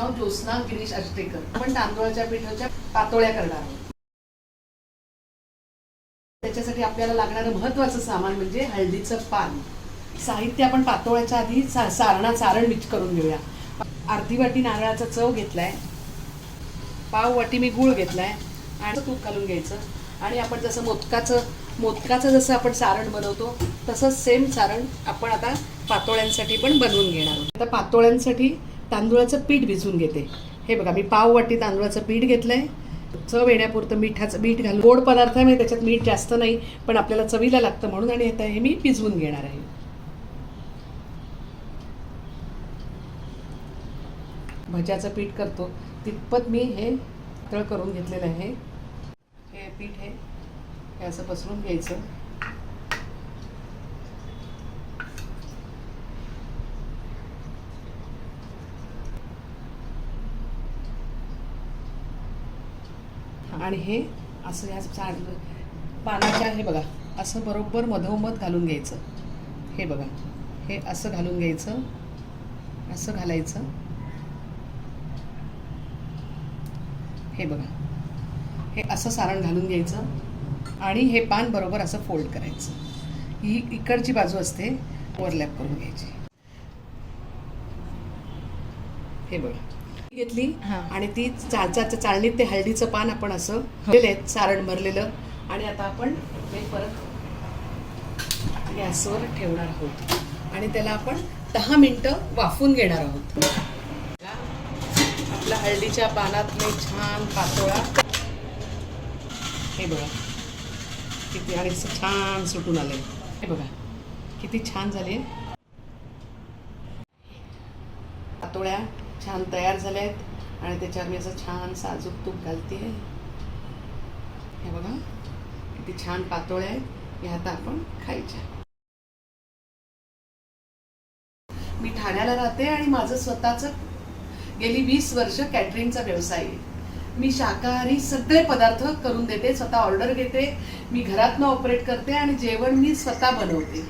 नाव ज्योत्स्ना गिरीश अष्टेकर पण तांदूळाच्या पिठाच्या पातोळ्या करणार आहोत. त्याच्यासाठी आपल्याला लागणारं महत्वाचं सामान म्हणजे हळदीचं पान. साहित्य आपण पातोळ्याच्या आधी सा सारणा सारण मिक्स करून घेऊया. अर्धी वाटी नारळाचा चव घेतलाय. पाव वाटी मी गूळ घेतलाय. आणि तूप घालून घ्यायचं. आणि आपण जसं मोदकाचं मोदकाचं जसं आपण सारण बनवतो तसंच सेम सारण आपण आता पातोळ्यांसाठी पण बनवून घेणार आहोत. आता पातोळ्यांसाठी तांदूळाचं पीठ भिजवून घेते. हे बघा मी पाव वाटी तांदूळाचं पीठ आहे चव येण्यापुरतं मिठाचं मीठ घालून गोड पदार्थ आहे म्हणजे त्याच्यात मीठ जास्त नाही पण आपल्याला चवीला लागतं म्हणून आणि आता हे मी भिजवून घेणार आहे. भज्याचं पीठ करतो. तितपत मी हे तळ करून घेतलेलं आहे. हे पीठ हे असं पसरून घ्यायचं. आणि हे असं ह्या झाड पानाच्या हे बघा असं बरोबर मधोमध घालून घ्यायचं. हे बघा हे असं घालून घ्यायचं असं घालायचं. हे बघा हे असं सारण घालून घ्यायचं आणि हे पान बरोबर असं फोल्ड करायचं. ही इकडची बाजू असते ओव्हरलॅप करून घ्यायची. हे बघा. घेतली. आणि ती चा- चा- चा- चाळणीत ते हळदीचं पान आपण असं सारण भरलेलं. आणि आता आपण हे परत गॅसवर ठेवणार आहोत. आणि त्याला आपण दहा मिनटं वाफून घेणार आहोत. आपला हळदीच्या पानातले छान पातोळा. हे बघा. किती आणि छान सुटून आले हे बघा. किती छान झाले. पातोळ्या. छान तयार झाल्या आहेत आणि त्याच्यावर मी असं छान साजूक तूप घालते आहे हे बघा किती छान पातोळ्या आहेत. ह्या आता आपण खायच्या. मी ठाण्याला राहते आणि माझं स्वतःचं गेली वीस वर्ष कॅटरिंगचा व्यवसाय आहे. मी शाकाहारी सगळे पदार्थ करून देते स्वतः ऑर्डर घेते मी घरातनं ऑपरेट करते आणि जेवण मी स्वतः बनवते.